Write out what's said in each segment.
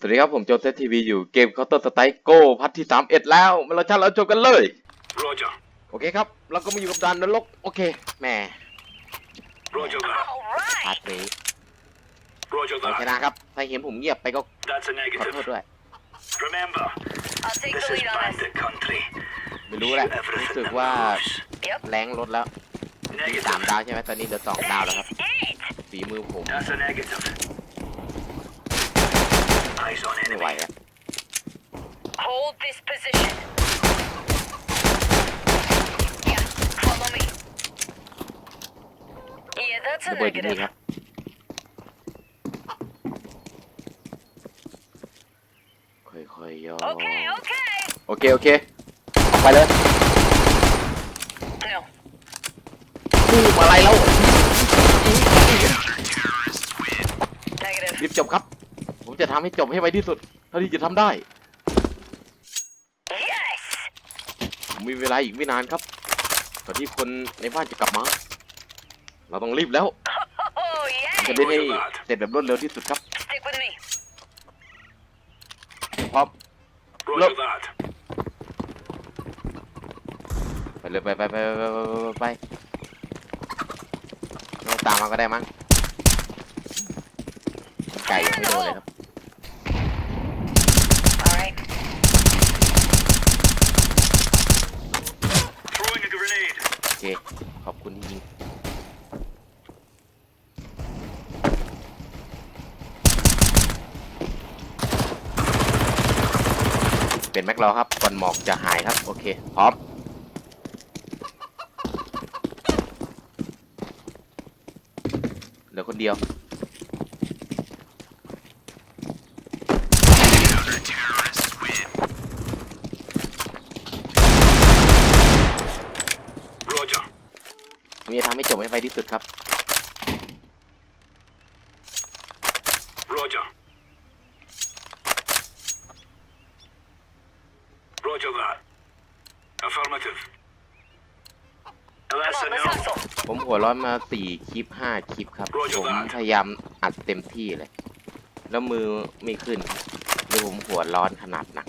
สวัสดีครับ ผมโจเซตทีวีอยู่เกม Counter Strike Go พัทที่3เอ็ดแล้วมาเราชัดเราจบกันเลย Roger. โอเคครับ เราก็มาอยู่กับดานนรก โอเคแหม Roger that. พาร์ทนี้ Roger เราช that. นะครับ ถ้าเห็นผมเงียบไปก็ That's a ขอโทษ negative. ด้วย Remember, I'll take this the is lead on this. bandit country. ไม่รู้แหละ Shoot รู้ everything สึก that ว่า moves. Yep. แรงลดแล้วมีสาม Negative. ดาวใช่ไหมตอนนี้เหลือสองดาวแล้วครับ Eight. ฝีมือผม That's a negative. Eyes on ไม่ไหว enemy. อะ Hold this position. Yeah, follow me. Yeah, that's a ระเบิดอยู่นี่ negative. ครับค่อยๆย่อ Okay, okay. โอเค โอเค ไปเลย No. พูดอะไรแล้ว Negative. รีบจบครับผม จะทำให้จบให้ไวที่สุด เท่าที่จะทำได้ Yes. ผมมีเวลาอีกไม่นานครับก่อนที่คนในบ้านจะกลับมา เราต้องรีบแล้ว Oh, จะ yeah. เล่นให้เสร็จแบบรวดเร็วที่สุดครับ Stick with me. พร้อม Roger Look. that. ไปเลยไปไปไปไปไปไปไม่ต้องตามมาก็ได้มั้งไก่ยังไม่โดนเลยครับ All right. Throwing a grenade. โอเค ขอบคุณที่ยิง เป็นแม็กรอครับก่อนหมอกจะหายครับ โอเค พร้อม เหลือคนเดียว Roger. ผมจะทำให้จบให้ไวที่สุดครับ Roger. Roger that. Affirmative. Come That's on, a let's no. hustle. ผมหัว ร้อนมาสี่คลิปห้าคลิปครับ ผมพยายามอัดเต็มที่เลย แล้วมือไม่ขึ้นดี๋ยวผมหัวร้อนขนาดหนัก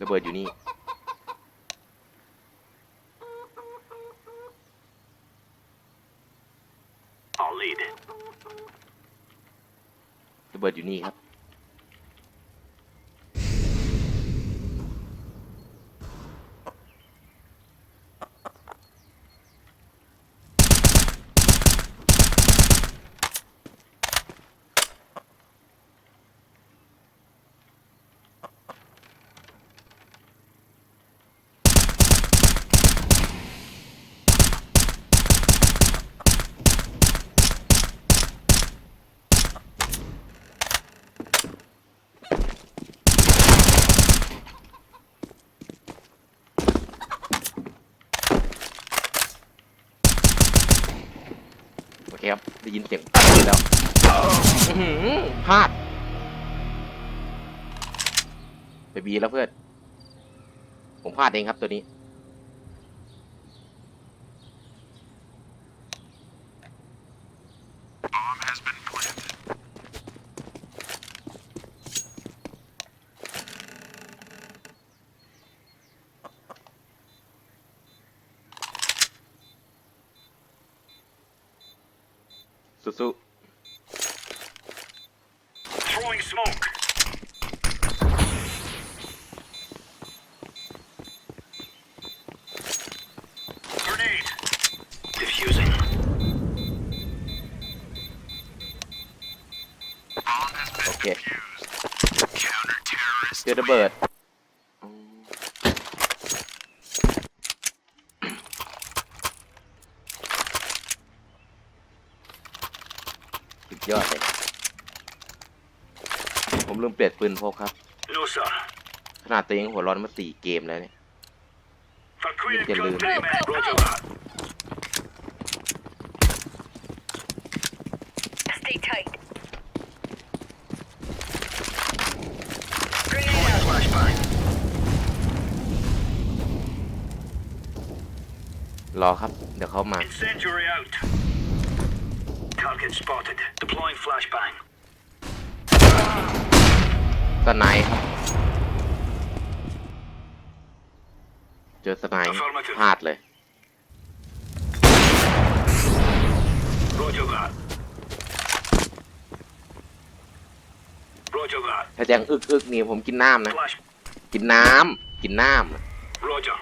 ระเบิดอยู่นี่ I'll lead. ระ เบิดอยู่นี่ครับ คครับได้ยินเสียงปั้งแล้วอื้อหือพลาดไปบีแล้วเพื่อน ผมพลาดเองครับตัวนี้ สู้ Throwing smoke. Grenade. Diffusing. ๆโอ เคเจอระเบิดอืมสุดยอดเลยผมลืมเปลี่ยนปืนพกครับ No, sir. ขนาดตัวเองหัวร้อนมาสี่เกมแล้วเนี่ย For Queen Get containment. loose. Roger that. รอครับ เดี๋ยวเขามา Incendiary out. Target spotted. Deploying flashbang. สไนด์ครับ เจอสไนด์พลาดเลย Roger that. Roger that. ถ้าแจ้งอึกอึกนี่ผมกินน้ำนะ Flash. กินน้ำกินน้ำ Roger.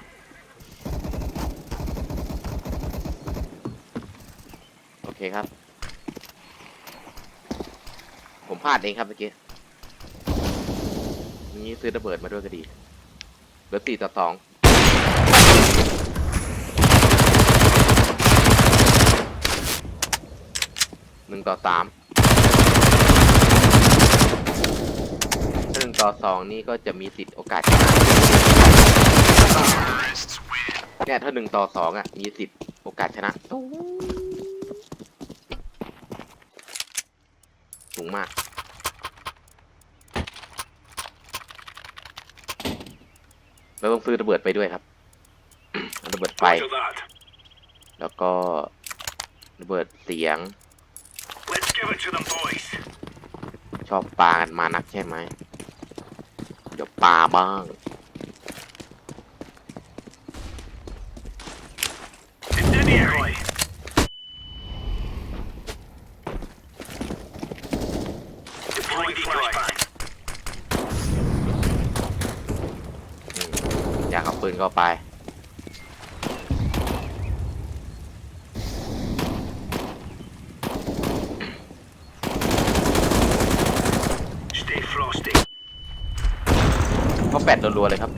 โอ เคครับ ผมพลาดเองครับเมื่อกี้นี่ซื้อระเบิดมาด้วยก็ดีเหลือสี่ต่อสองหนึ่งต่อสามถ้าหนึ่งต่อสองนี่ก็จะมีสิทธิ์โอกาสชนะเนี่ยถ้าหนึ่งต่อสองอะ มีสิทธิ์โอกาสชนะ สูง มากเราต้องซื้อระเบิดไปด้วยครับเอาระเบิดไฟ Roger that. แล้วก็ระเบิดเสียง Let's give it to them, boys. ชอบปากันมานักใช่ไหมเดี๋ยวปาบ้าง Incendiary. Deploying flashbang. อืมอยากเอา ปืนเข้าไป Stay frosty. เขาแปดรัวๆเลยครับ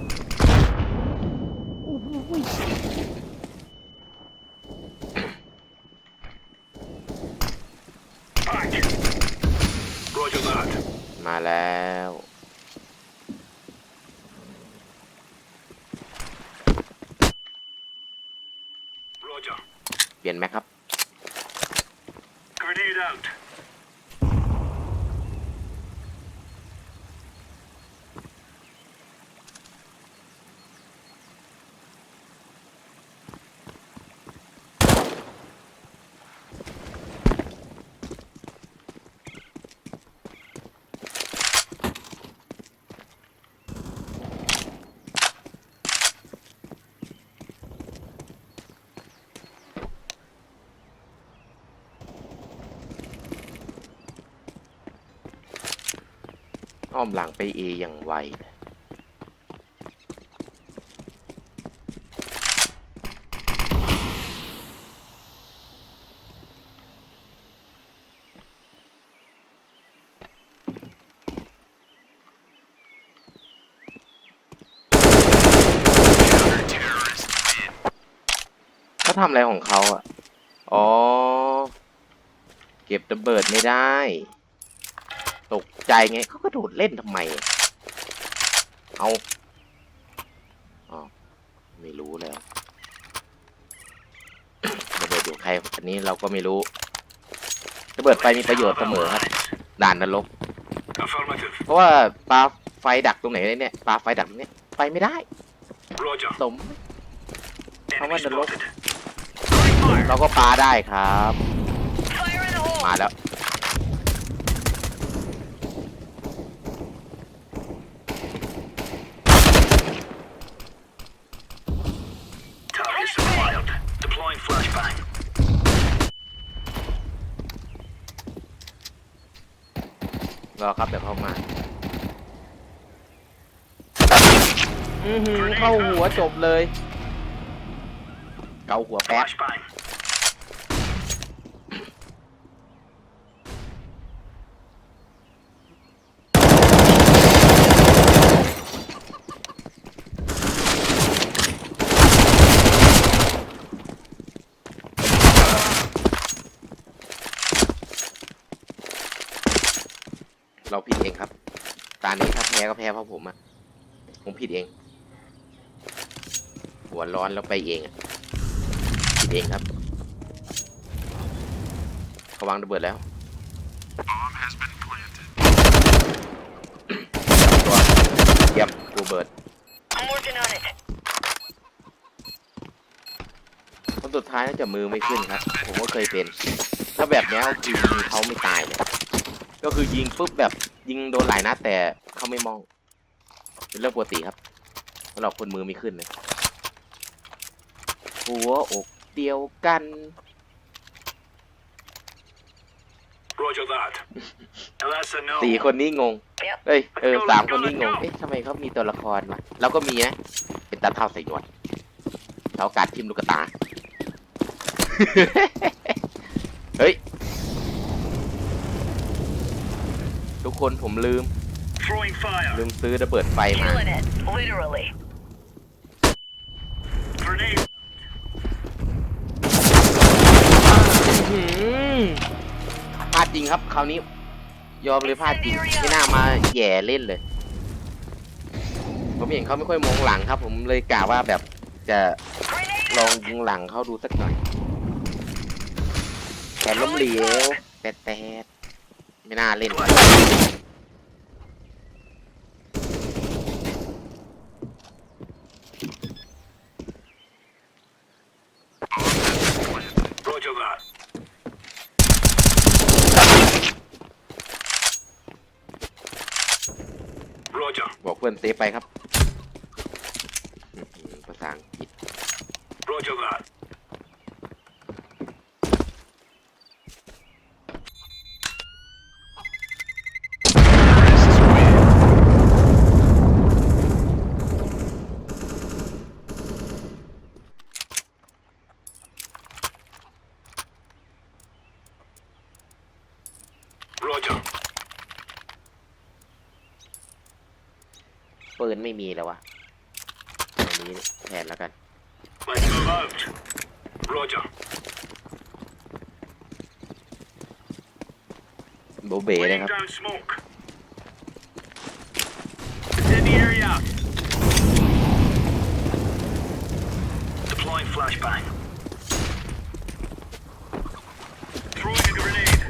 Back. Roger that. มาแล้ว Roger. เปลี่ยนไหมครับ Grenade out. อ้อมหลังไปเออย่างไวเลยเขาทำอะไรของเขาอะ อ๋อ เก็บระเบิดไม่ได้ ตกใจไงเขาก็โดดเล่นทำไม เอาอ๋อไม่รู้แล้วระเบิดอยู่ใคร อันนี้เราก็ไม่รู้ระเบิดไฟมีประโยชน์เสมอครับ ด่านนรก Affirmative. เพราะว่าปลาไฟดักตรงไหนเนี่ยปลาไฟดักตรงเนี้ยไปไม่ได้ Roger. สม Enemy How about the look? spotted. เราก็ปลาได้ครับ Fire in the hole! มาแล้ว Target acquired. Deploying flashbang. รอครับเดี๋ยวเข้ามาอือหือเข้าหัวจบเลย เกาหัวแป๊บ Flashbang. เราผิดเองครับ ตา แพ้ก็แพ้เพราะผมอะผมผิดเอง หัวร้อนแล้วไปเองอะผิดเองครับเขาวางระเบิดแล้วตัวเยียบระเบิด I'm working on it. คนสุดท้ายน่าจะมือไม่ขึ้นครับ ผมก็เคยเป็น ถ้าแบบนี้ยยิงเขาไม่ตายเลยก็คือยิงปุ๊บแบบยิงโดนหลายนัดแต่เขาไม่มอง เป็นเรื่องปกติครับสำหรับคนมือไม่ขึ้นเลย หัวอกเดียวกัน Roger that. Now that's a no. สี่คนนี้งง Yep. เอ้ย เออสามคนนี้งง เอ๊ะทำไมเขามีตัวละครวะเราก็มีนะ เป็นตาเท่าใส่หนวดเรากัดทิมลูกตา เฮ้ย ทุกคนผมลืม Throwing fire. ลืมซื้อระเบิดไฟมา Killing it. Literally. Grenade. อื้อหือพลาดจริงครับ คราวนี้ ยอมเลยพลาดจริงไม่น่ามาแหย่เล่นเลย ผมเห็นเขาไม่ค่อยมองหลังครับ ผมเลยกะว่าแบบจะ Grenade. ลองยิงหลังเขาดูสักหน่อย แต่ล้มเหลวแต่แต่ไม่น่าเล่น Roger that. โรเจอร์ บอก เซฟไปครับ ภาษาอังกฤษโรเจอร์ that. โรเจอร์ ปืนไม่มีแล้ววะอันนี้แทนแล้วกัน Let's move out. Roger. โบเบ้เลย Laying ครับ down smoke. Incendiary out. Deploying flashbang. Throwing a grenade.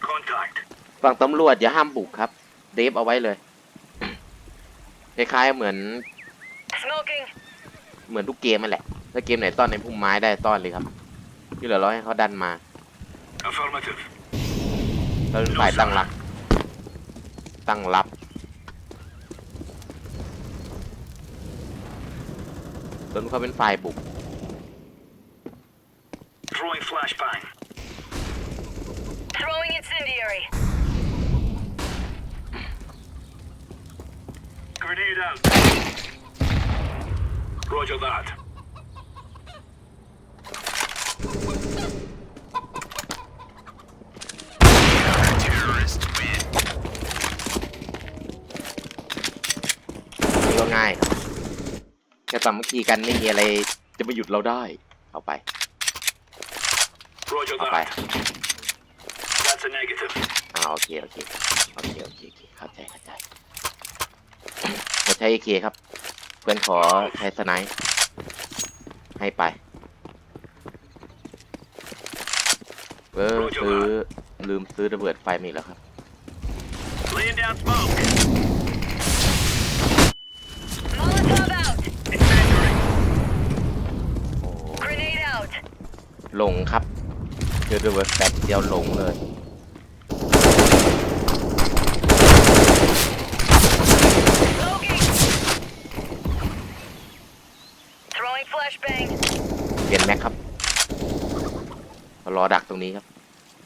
Contact. ฝั่งตำรวจอย่าห้ามบุกครับ เดฟเอาไว้เลย คล้ายๆเหมือน Smoking. เหมือนทุกเกมนั่นแหละ ถ้าเกมไหนต้อนในพุ่มไม้ได้ต้อนเลยครับ ที่เหลือเราให้เขาดันมา Affirmative. เราเป็นฝ่ายตั้งรับ ตั้งรับส่วนเขาเป็นฝ่ายบุก Throwing flashbang. Throwing incendiary. Grenade out. Roger that. นี่ก็ง่ายครับแค่สามัคคีกันไม่มีอะไรจะมาหยุดเราได้ เอาไป Roger เอาไป that. That's a negative. อ่าโอเคโอเคโอเคโอเคโอเคเข้าใจเข้าใจ จะใช้เอเคครับ เพื่อนขอใช้สไนป์ให้ไปเออซื้อลืมซื้อระเบิดไฟมาอีกแล้วครับ Laying down smoke. Molotov out. Incendiary. โอ้ Grenade out. หลงครับ เจอระเบิดแป๊บเดียวหลงเลย Smoking. Throwing flashbang. เปลี่ยนแม็กครับ รงนี้ครับ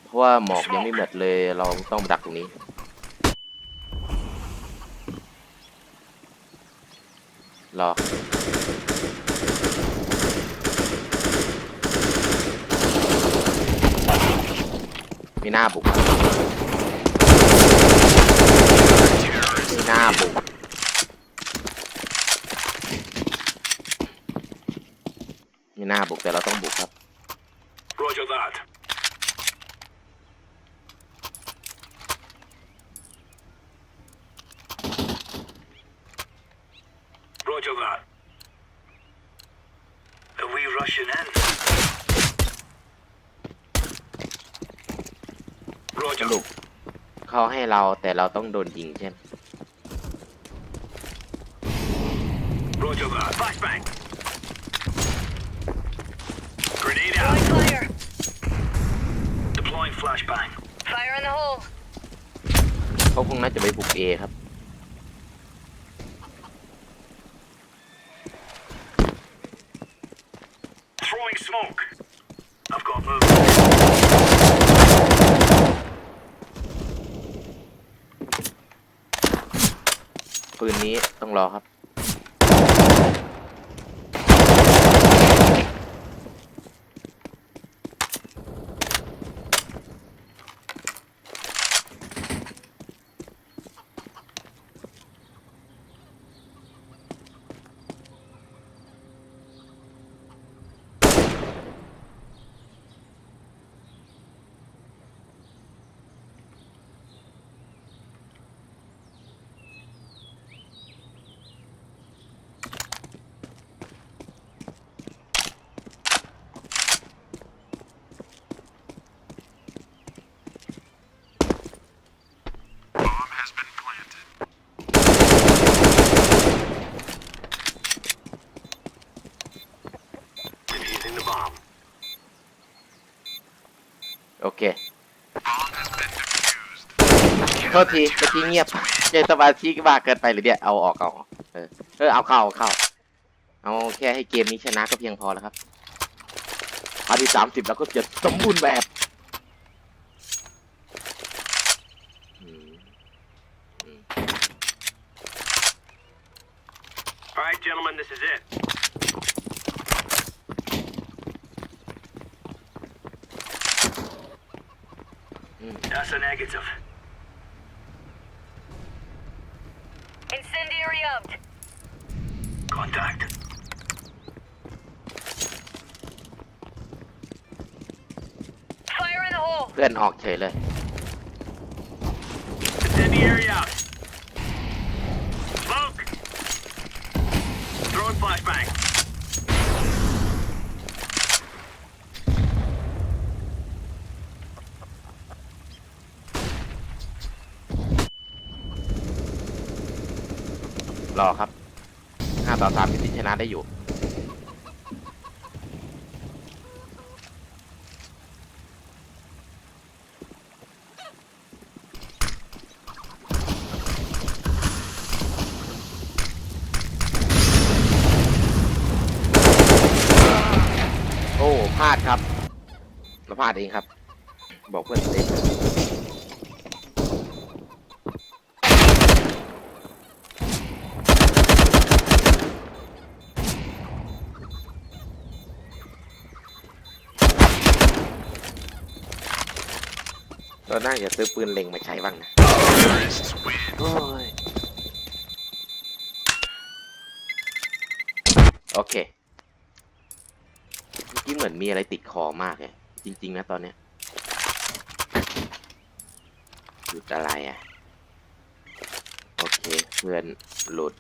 เพราะว่าหมอกยังไม่หมดเลย เราต้องดักตรงนี้ รอ มีหน้าบุก มีหน้าบุกมีหน้าบุกแต่เราต้องบุกครับ Roger that. Roger that. Are we rushing in? ส Roger. รุป เขาให้เราแต่เราต้องโดนยิงใช่ไหม Roger that. Flashbang. Grenade Throwing out. fire. Deploying flashbang. Fire in the hole. เขาคงน่าจะไปบุกเอครับ Throwing smoke. I've got movement. ปื นนี้ต้องรอครับ Defusing the bomb. โอเค โทษทีเมื่อกี้เงียบเจสมาชิกมากเกินไปหรือเนี่ยเอาออกเอาเออเออเอาเข้าเอาเข้า เอาแค่ให้เกมนี้ชนะก็เพียงพอแล้วครับพาร์ทที่สามสิบแล้วก็จะสมบูรณ์แบบอืม That's a negative. Incendiary out. Contact. Fire in the hole. เพื่อนออกเฉยเลย Incendiary out. รอครับห้าต่อสามที่ชนะได้อยู่ โอ้พลาดครับเราพลาดเองครับ บอกเพื่อนเอง เรา น่าจะซื้อปืนเล็งมาใช้บ้างนะโอ้ยโอเคเมื่อกี้เหมือนมีอะไรติดคอมากเลยจริง ๆ นะตอนเนี้ยหลุดอะไรอะ โอเค เพื่อนหลุด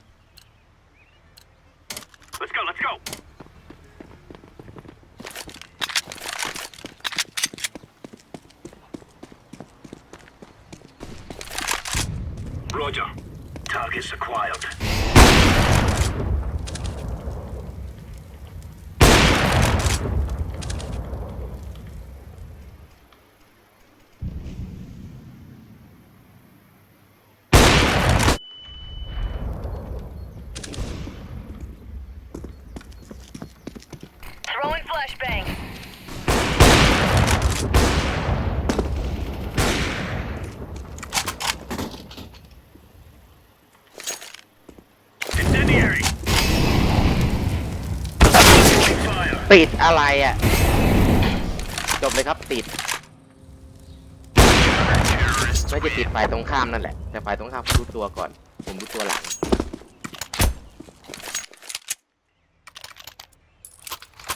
Mesa Quiet. ติดอะไรอะ จบเลยครับติด ไม่จะติดฝ่ายตรงข้ามนั่นแหละ แต่ฝ่ายตรงข้ามรู้ตัวก่อน ผมรู้ตัวหลัง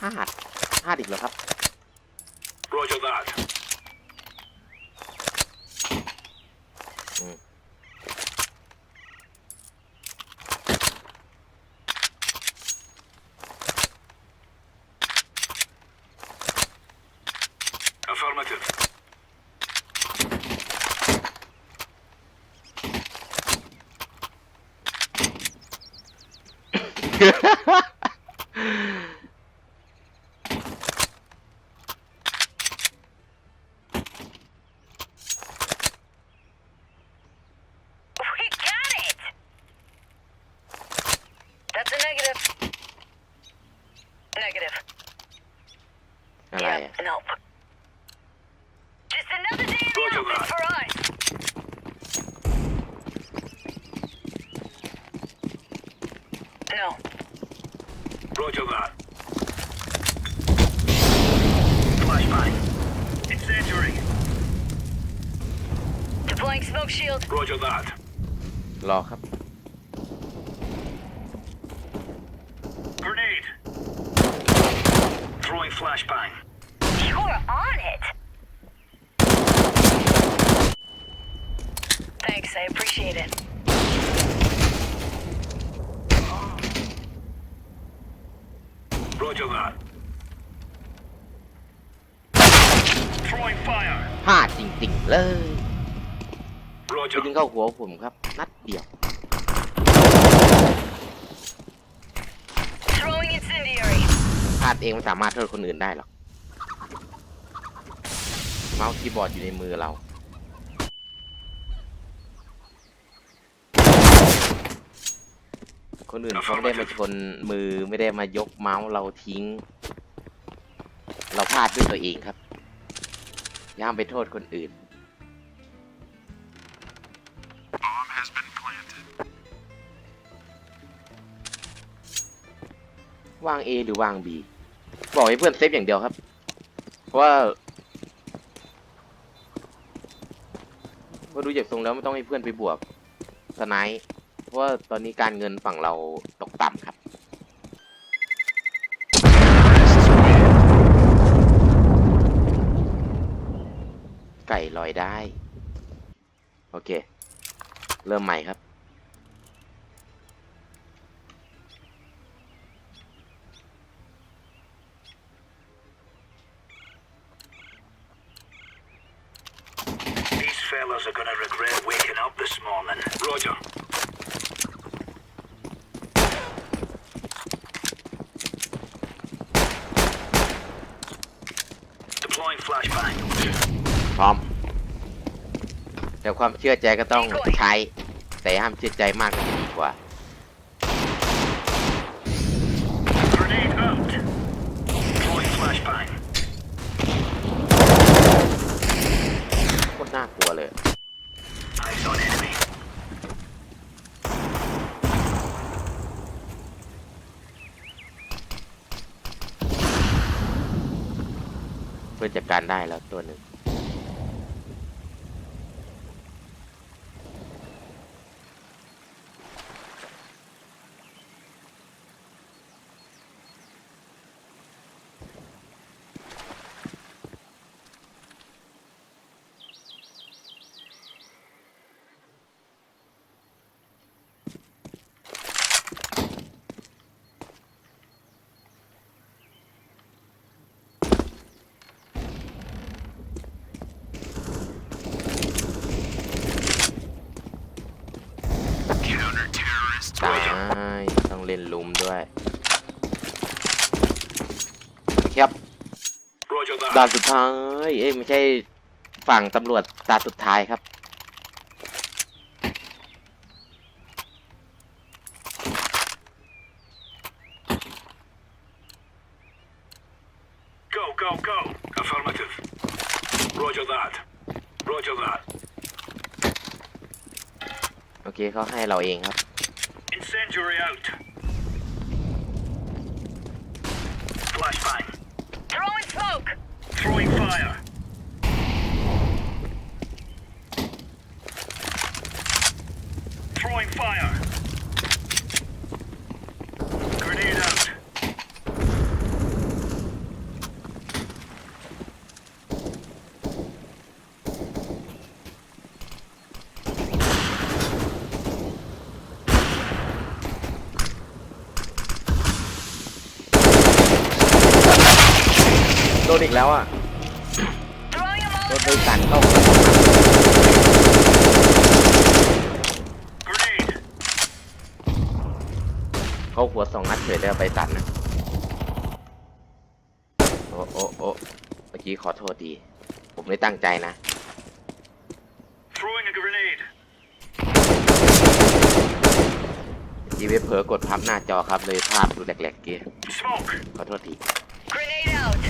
พลาดพลาดอีกแล้วครับ Roger that. Deploying smoke shield. Roger that. รอครับ Grenade. Throwing flashbang. You're on it. Thanks, I appreciate it. Roger that. Throwing fire. พลาดจริงๆเลย ไปยิงเข้าหัวผมครับ นัดเดียว Throwing incendiary. พลาดเองไม่สามารถโทษคนอื่นได้หรอก เมาส์คีย์บอร์ดอยู่ในมือเรา คนอื่นเขาไม่ได้มาชนมือไม่ได้มายกเมาส์เราทิ้ง เราพลาดด้วยตัวเองครับย่ามไปโทษคนอื่น วาง A หรือวาง B บอกให้เพื่อนเซฟอย่างเดียวครับ เพราะว่าเพราดูจากทรงแล้วไม่ต้องให้เพื่อนไปบวกสไนป์เพราะว่าตอนนี้การเงินฝั่งเราตกต่ำครับ ไก่ลอยได้ โอเค เริ่มใหม่ครับ พร้อม แต่ความเชื่อใจก็ต้องใช้ แต่ห้ามเชื่อใจมากก็ดีกว่า Grenade out. Deploying flashbang. โคตรน่ากลัวเลย Eyes on enemy. เพื่อจัด การได้แล้วตัวหนึ่ง ตายต้องเล่ นลุมด้วยครับ Roger ด่าน that. สุดท้าย เอ้ยไม่ใช่ฝั่งตำรวจด่านสุดท้ายครับ Go, go, go. Affirmative. Roger that. Roger that. โอเคเขาให้เราเองครับ Incendiary out. Throwing smoke. Throwing fire. แล้วอะ Throwing a โดน molotov. โดยสันเข้า Grenade. เขาหัวสองนัดเฉยเลยเอาไปตัดนะโอ้โอ้โอ้เมื่อกี้ขอโทษดี ผมไม่ตั้งใจนะ Throwing a grenade. จีเวฟเผลอกดพับหน้าจอครับเลยภาพดูแหลกๆเกีย Smoke. ขอโทษที Grenade out.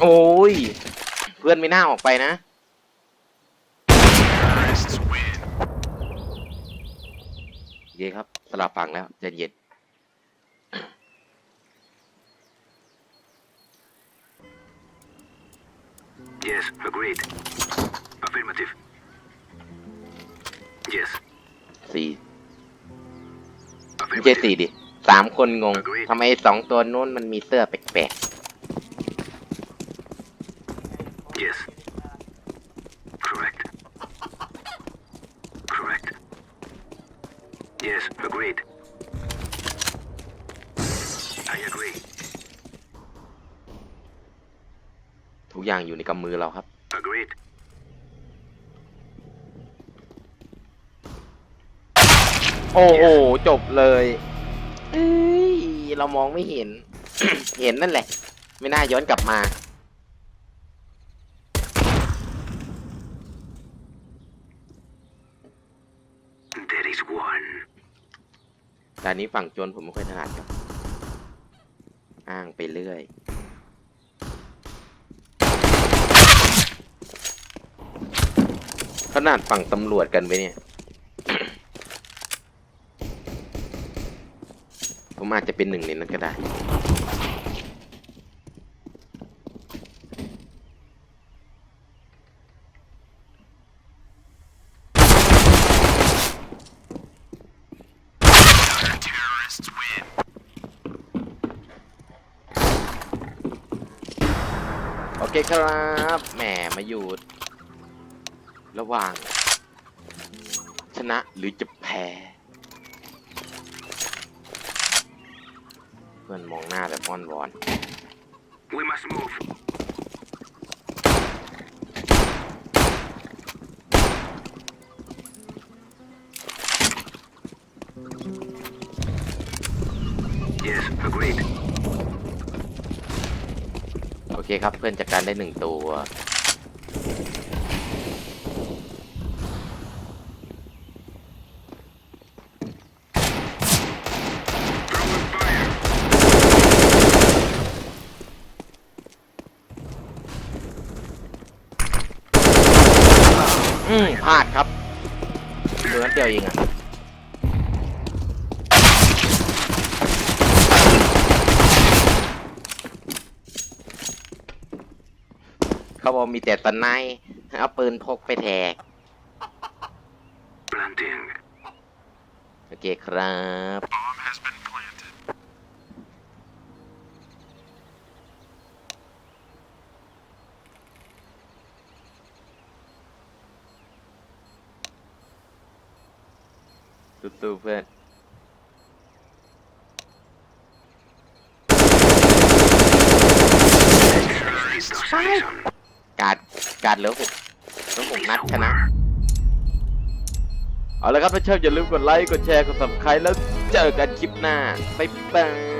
โอ้ย เพื่อนไม่น่าออกไปนะโอเคครับสลับฝั่งแล้วใจเย็น Yes, agreed. Affirmative. Yes, สี่ไม่ใช่ affirmative. สี่ดิสามคนงงทำไมสองตัวนู้นมันมีเสื้อแปลก Yes. Correct. Correct. Yes, agreed. I agree. ๆทุกอย่างอยู่ในกำมือเราครับ Agreed. โอ้โหจบเลยเอ้ยเรามองไม่เห็น เห็นนั่นแหละ ไม่น่าย้อนกลับมา แต่นี้ฝั่งโจนผมไม่ค่อยถนัดครับ อ้างไปเรื่อยขนาดฝั่งตำรวจกันไปเนี่ย ผมอาจจะเป็นหนึ่งในนั้นก็ได้ โอ เคครับแหมมาอยู่ ระหว่าง ชนะหรือจะแพ้ เพื่อนมองหน้าแบบอ้อนวอน We must move. เคครับเพื่อนจัดการได้หนึ่งตัว อืมพลาดครับเดือนเดียวเองอะ เขาบอกมีแต่ตะไนเอาปืนพกไปแทก Planting. โอเคครับ Bomb has been planted. สู้ๆเพื่อน Destination. การการเหลือหกเหลือหกนัดชนะ Over. เอาละครับถ้าชอบอย่าลืมกดไลค์ กดแชร์ กด subscribe แล้วเจอกันคลิปหน้า บ๊ายบาย